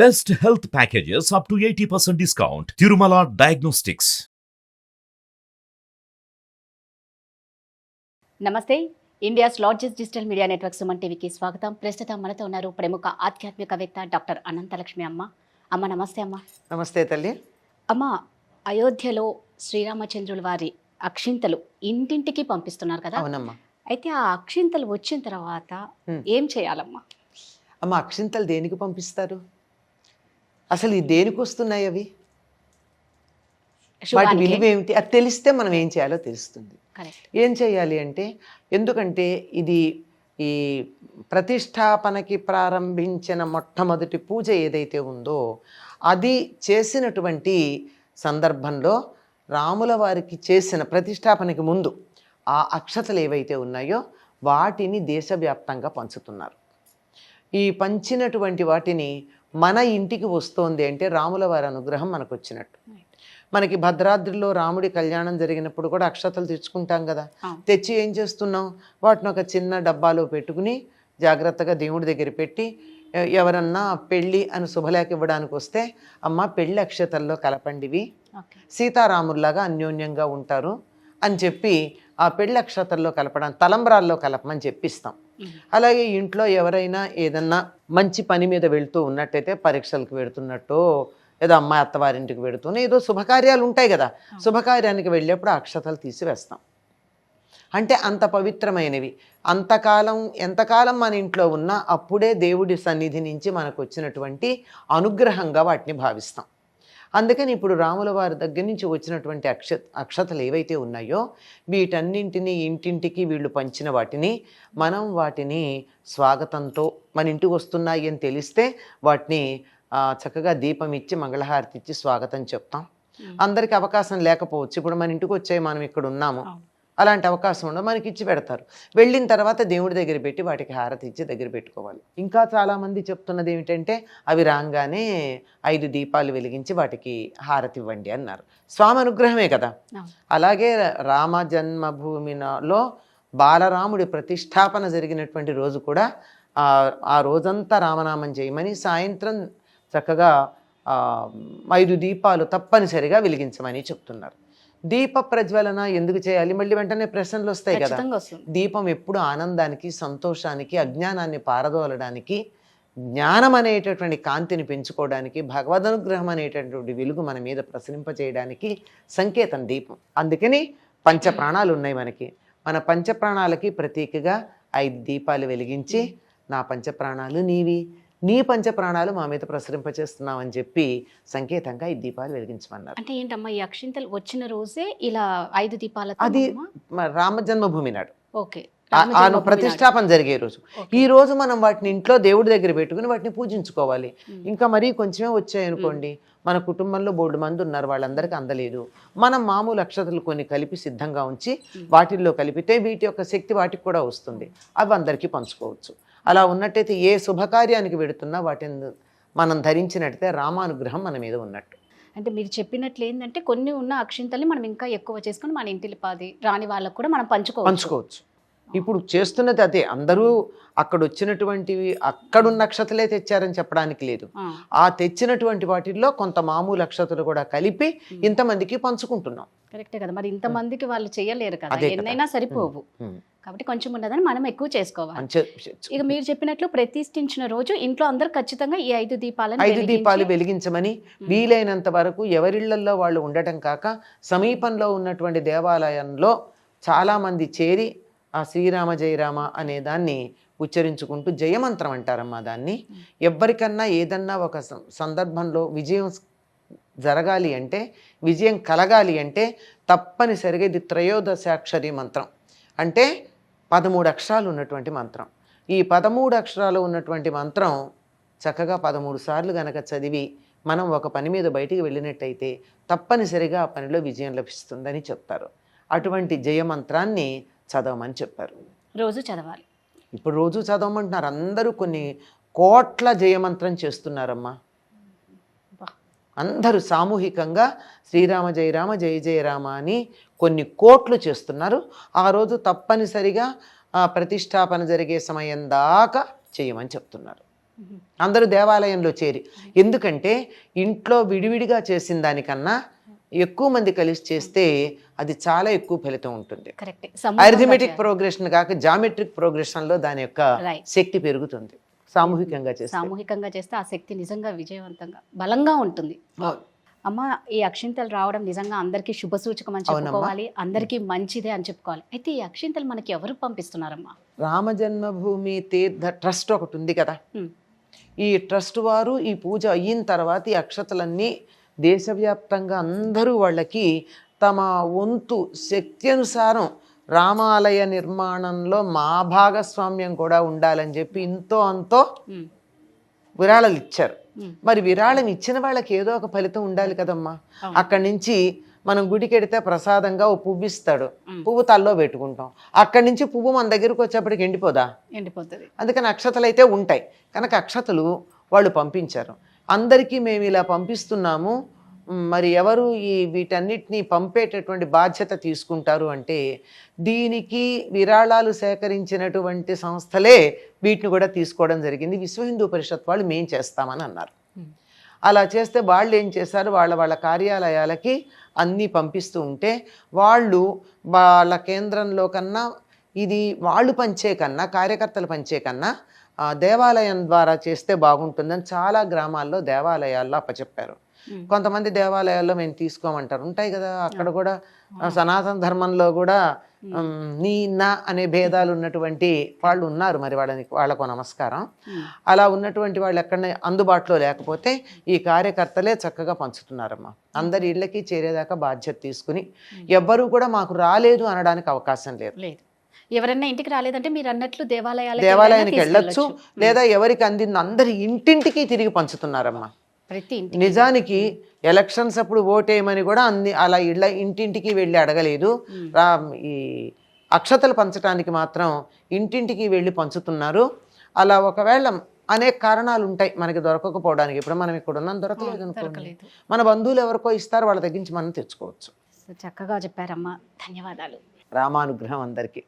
Best health packages up to 80% discount. Tirumala Diagnostics. నమస్తే India's largest digital media network Suman టీవీకి స్వాగతం. ప్రస్తుతం మనతో ఉన్నారు ప్రముఖ ఆధ్యాత్మికవేత్త డాక్టర్ అనంతలక్ష్మి అమ్మ. అమ్మ నమస్తే అమ్మ. నమస్తే తల్లి. అమ్మ అయోధ్యలో శ్రీరామచంద్రుల వారి అక్షింతలు ఇంటింటికి పంపిస్తున్నారు కదా? అవునమ్మా. అయితే ఆ అక్షింతలు వచ్చిన తర్వాత. ఏం చేయాలమ్మా? అమ్మ అక్షింతలు దేనికి పంపిస్తారు? అసలు ఈ దేనికి వస్తున్నాయి అవి? వాటి. విలువ ఏమిటి? అది తెలిస్తే మనం ఏం చేయాలో తెలుస్తుంది. ఏం చేయాలి అంటే ఎందుకంటే ఇది ఈ ప్రతిష్టాపనకి ప్రారంభించిన మొట్టమొదటి పూజ ఏదైతే ఉందో అది చేసినటువంటి సందర్భంలో రాముల వారికి చేసిన ప్రతిష్టాపనకి ముందు ఆ అక్షతలు ఏవైతే ఉన్నాయో వాటిని దేశవ్యాప్తంగా పంచుతున్నారు. ఈ పంచినటువంటి వాటిని మన ఇంటికి వస్తోంది అంటే రాముల వారి అనుగ్రహం మనకు వచ్చినట్టు మనకి భద్రాద్రిలో రాముడి కళ్యాణం జరిగినప్పుడు కూడా అక్షతలు తెచ్చుకుంటాం కదా. తెచ్చి ఏం చేస్తున్నాం? వాటిని ఒక చిన్న డబ్బాలో పెట్టుకుని జాగ్రత్తగా దేవుడి దగ్గర పెట్టి ఎవరన్నా పెళ్ళి అని శుభలేఖ ఇవ్వడానికి వస్తే అమ్మ పెళ్ళి అక్షతల్లో కలపండివి. సీతారాముల్లాగా అన్యోన్యంగా ఉంటారు అని చెప్పి ఆ పెళ్ళి అక్షతల్లో కలపడానికి తలంబ్రాల్లో కలపమని చెప్పిస్తాం. అలాగే ఇంట్లో ఎవరైనా ఏదన్నా మంచి పని మీద వెళ్తూ ఉన్నట్టయితే పరీక్షలకు వెళుతున్నట్టు ఏదో అమ్మాయి అత్తవారింటికి వెళుతూనే ఏదో శుభకార్యాలు ఉంటాయి కదా. శుభకార్యానికి వెళ్ళేప్పుడు అక్షతలు తీసి వేస్తాం అంటే అంత పవిత్రమైనవి. అంతకాలం ఎంతకాలం మన ఇంట్లో ఉన్నా అప్పుడే దేవుడి సన్నిధి నుంచి మనకు వచ్చినటువంటి అనుగ్రహంగా వాటిని భావిస్తాం. అందుకని ఇప్పుడు రాముల వారి దగ్గర నుంచి వచ్చినటువంటి అక్ష అక్షతలు ఏవైతే ఉన్నాయో వీటన్నింటినీ ఇంటింటికి వీళ్ళు పంచిన వాటిని మనం వాటిని స్వాగతంతో మన ఇంటికి వస్తున్నాయి అని తెలిస్తే వాటిని చక్కగా దీపం ఇచ్చి మంగళహారతి ఇచ్చి స్వాగతం చెప్తాం. అందరికీ అవకాశం లేకపోవచ్చు ఇప్పుడు మన ఇంటికి వచ్చాయి మనం ఇక్కడ ఉన్నాము. అలాంటి అవకాశం ఉండదు. మనకి ఇచ్చి పెడతారు. వెళ్ళిన తర్వాత దేవుడి దగ్గర పెట్టి వాటికి హారతి ఇచ్చి దగ్గర పెట్టుకోవాలి. ఇంకా చాలామంది చెప్తున్నది ఏమిటంటే అవి రాగానే ఐదు దీపాలు వెలిగించి వాటికి హారతి ఇవ్వండి అన్నారు. స్వామి అనుగ్రహమే కదా. అలాగే రామ జన్మభూమిలో బాలరాముడి ప్రతిష్టాపన జరిగినటువంటి రోజు కూడా ఆ రోజంతా రామనామం చేయమని సాయంత్రం చక్కగా ఐదు దీపాలు తప్పనిసరిగా వెలిగించమని చెప్తున్నారు. దీప ప్రజ్వలన ఎందుకు చేయాలి? మళ్ళీ వెంటనే ప్రశ్నలు వస్తాయి కదా. దీపం ఎప్పుడు ఆనందానికి సంతోషానికి అజ్ఞానాన్ని పారదోలడానికి జ్ఞానం అనేటటువంటి కాంతిని పెంచుకోవడానికి భగవద్ అనుగ్రహం అనేటటువంటి వెలుగు మన మీద ప్రసరింపచేయడానికి సంకేతం దీపం. అందుకని పంచ ప్రాణాలు ఉన్నాయి మనకి. మన పంచ ప్రాణాలకి ప్రతీకగా ఐదు దీపాలు వెలిగించి నా పంచ ప్రాణాలు నీవి. నీ పంచ ప్రాణాలు మా మీద ప్రసరింపచేస్తున్నావు అని చెప్పి సంకేతంగా ఈ దీపాలు వెలిగించమన్నారు. అంటే ఏంటమ్మా ఈ అక్షింతలు వచ్చిన రోజే ఇలా ఐదు దీపాల అది రామ జన్మభూమి నాడు. ఓకే. ఆ- రామ ఆ జన్మభూమి ప్రతిష్టాపన జరిగే రోజు. ఈ రోజు మనం వాటిని ఇంట్లో దేవుడి దగ్గర పెట్టుకుని వాటిని పూజించుకోవాలి. ఇంకా మరీ కొంచెమే వచ్చాయి అనుకోండి మన కుటుంబంలో బోర్డు మంది ఉన్నారు వాళ్ళందరికీ అందలేదు. మనం మామూలు అక్షతలు కొన్ని కలిపి సిద్ధంగా ఉంచి వాటిల్లో కలిపితే వీటి యొక్క శక్తి వాటికి కూడా వస్తుంది. అవి అందరికీ పంచుకోవచ్చు. అలా ఉన్నట్టయితే ఏ శుభకార్యానికి వెడుతున్నా వాటిని మనం ధరించినట్టయితే రామానుగ్రహం మన మీద ఉన్నట్టు. అంటే మీరు చెప్పినట్లు ఏంటంటే కొన్ని ఉన్న అక్షింతల్ని మనం ఇంకా ఎక్కువ చేసుకొని మన ఇంటి పాది రాని వాళ్ళకు కూడా మనం పంచుకోవచ్చు. పంచుకోవచ్చు. ఇప్పుడు చేస్తున్నది అదే. అందరూ అక్కడ వచ్చినటువంటివి అక్కడున్న నక్షత్రలే తెచ్చారని చెప్పడానికి లేదు. ఆ, తెచ్చినటువంటి వాటిల్లో కొంత మామూలు నక్షత్రాలు కూడా కలిపి ఇంతమందికి పంచుకుంటున్నాం. కరెక్టే కదా. మరి ఇంతమందికి వాళ్ళు చేయలేరు కదా. ఎన్నైనా సరిపోవు. కాబట్టి కొంచెం ఉన్నదని మనం ఎక్కువ చేసుకోవాలి. ఇక మీరు చెప్పినట్లు ప్రతిష్ఠించిన రోజు ఇంట్లో అందరూ ఖచ్చితంగా ఈ ఐదు దీపాలను ఐదు దీపాలు వెలిగించమని వీలైనంత వరకు ఎవరిళ్ళలో వాళ్ళు ఉండటం కాక సమీపంలో ఉన్నటువంటి దేవాలయంలో చాలామంది చేరి ఆ శ్రీరామ జయరామ అనే దాన్ని ఉచ్చరించుకుంటూ జయమంత్రం అంటారమ్మా దాన్ని. ఎవరికన్నా ఏదన్నా ఒక సందర్భంలో విజయం జరగాలి అంటే విజయం కలగాలి అంటే తప్పనిసరిగా ఇది త్రయోదశాక్షరి మంత్రం. అంటే పదమూడు అక్షరాలు ఉన్నటువంటి మంత్రం. ఈ పదమూడు అక్షరాలు ఉన్నటువంటి మంత్రం చక్కగా పదమూడు సార్లు గనక చదివి మనం ఒక పని మీద బయటికి వెళ్ళినట్టయితే తప్పనిసరిగా ఆ పనిలో విజయం లభిస్తుందని చెప్తారు. అటువంటి జయమంత్రాన్ని చదవమని చెప్పారు. రోజు చదవాలి. ఇప్పుడు రోజు చదవమంటున్నారు. అందరూ కొన్ని కోట్ల జయమంత్రం చేస్తున్నారమ్మా. అందరూ సామూహికంగా శ్రీరామ జయరామ జయ జయరామ అని కొన్ని కోట్లు చేస్తున్నారు. ఆ రోజు తప్పనిసరిగా ఆ ప్రతిష్టాపన జరిగే సమయం దాకా చేయమని చెప్తున్నారు. అందరూ దేవాలయంలో చేరి. ఎందుకంటే ఇంట్లో విడివిడిగా చేసిన దానికన్నా ఎక్కువ మంది కలిసి చేస్తే అది చాలా ఎక్కువ ఫలితం ఉంటుంది. అరిథమెటిక్ ప్రోగ్రెషన్ కాక జామెట్రిక్ ప్రోగ్రెషన్లో దాని యొక్క. శక్తి పెరుగుతుంది. సామూహికంగా చేస్తే. సామూహికంగా చేస్తే ఆ శక్తి నిజంగా విజయవంతంగా బలంగా ఉంటుంది. అమ్మ ఈ అక్షింతలు రావడం నిజంగా అందరికీ శుభ సూచకం అని. చెప్పుకోవాలి. అందరికీ మంచిదే అని చెప్పుకోవాలి. అయితే ఈ అక్షింతలు మనకి ఎవరు పంపిస్తున్నారమ్మా? రామ జన్మభూమి తీర్థ ట్రస్ట్ ఒకటి ఉంది కదా. ఈ ట్రస్ట్ వారు ఈ పూజ అయిన తర్వాత ఈ అక్షతలన్నీ దేశవ్యాప్తంగా అందరూ వాళ్ళకి తమ వంతు శక్తి అనుసారం రామాలయ నిర్మాణంలో మా భాగస్వామ్యం కూడా ఉండాలని చెప్పి ఇంతో అంతో విరాళాలు ఇచ్చారు. మరి విరాళం ఇచ్చిన వాళ్ళకి ఏదో ఒక ఫలితం ఉండాలి కదమ్మా. అక్కడి నుంచి మనం గుడికెడితే ప్రసాదంగా ఓ పువ్వు ఇస్తాడు. పువ్వు తల్లో పెట్టుకుంటాం. అక్కడి నుంచి పువ్వు మన దగ్గరకు వచ్చేప్పటికి ఎండిపోదా? ఎండిపోతుంది. అందుకని అక్షతలు అయితే ఉంటాయి. కనుక అక్షతలు వాళ్ళు పంపించారు. అందరికీ మేము ఇలా పంపిస్తున్నాము. మరి ఎవరు ఈ వీటన్నిటిని పంపేటటువంటి బాధ్యత తీసుకుంటారు అంటే దీనికి విరాళాలు సేకరించినటువంటి సంస్థలే వీటిని కూడా తీసుకోవడం జరిగింది. విశ్వ హిందూ పరిషత్ వాళ్ళు మేం చేస్తామని అన్నారు. అలా చేస్తే వాళ్ళు ఏం చేశారు? వాళ్ళ వాళ్ళ కార్యాలయాలకి అన్నీ పంపిస్తూ ఉంటే వాళ్ళు వాళ్ళ కేంద్రంలో కన్నా ఇది వాళ్ళు పంచే కన్నా కార్యకర్తలు పంచే కన్నా దేవాలయం ద్వారా చేస్తే బాగుంటుందని చాలా గ్రామాల్లో దేవాలయాల్లో అప్పచెప్పారు. కొంతమంది దేవాలయాల్లో మేము తీసుకోమంటారు. ఉంటాయి కదా అక్కడ కూడా సనాతన ధర్మంలో కూడా నీ నా అనే భేదాలు ఉన్నటువంటి వాళ్ళు ఉన్నారు మరి వాళ్ళని వాళ్ళకు నమస్కారం. అలా ఉన్నటువంటి వాళ్ళు ఎక్కడ అందుబాటులో లేకపోతే ఈ కార్యకర్తలే చక్కగా పంచుతున్నారమ్మా. అందరి ఇళ్ళకి చేరేదాకా బాధ్యత తీసుకుని ఎవ్వరూ కూడా మాకు రాలేదు అనడానికి అవకాశం లేదు. ఎవరైనా ఇంటికి రాలేదంటే మీరు అన్నట్లు దేవాలయాలకు దేవాలయానికి వెళ్ళొచ్చు. లేదా ఎవరికి అందింది అందరి ఇంటింటికి తిరిగి పంచుతున్నారమ్మా. ప్రతి నిజానికి ఎలక్షన్స్ అప్పుడు ఓటేయమని కూడా అన్ని అలా ఇళ్ళ ఇంటింటికి వెళ్ళి అడగలేదు. ఈ అక్షతలు పంచడానికి మాత్రం ఇంటింటికి వెళ్ళి పంచుతున్నారు. అలా ఒకవేళ అనేక కారణాలు ఉంటాయి మనకి దొరకకపోవడానికి. ఇప్పుడు మనం ఇక్కడ ఉన్నాం దొరకలేదు అనుకోండి. మన బంధువులు ఎవరికో ఇస్తారు వాళ్ళ దగ్గర నుంచి మనం తెచ్చుకోవచ్చు. చక్కగా చెప్పారమ్మా. ధన్యవాదాలు. రామానుగ్రహం అందరికీ.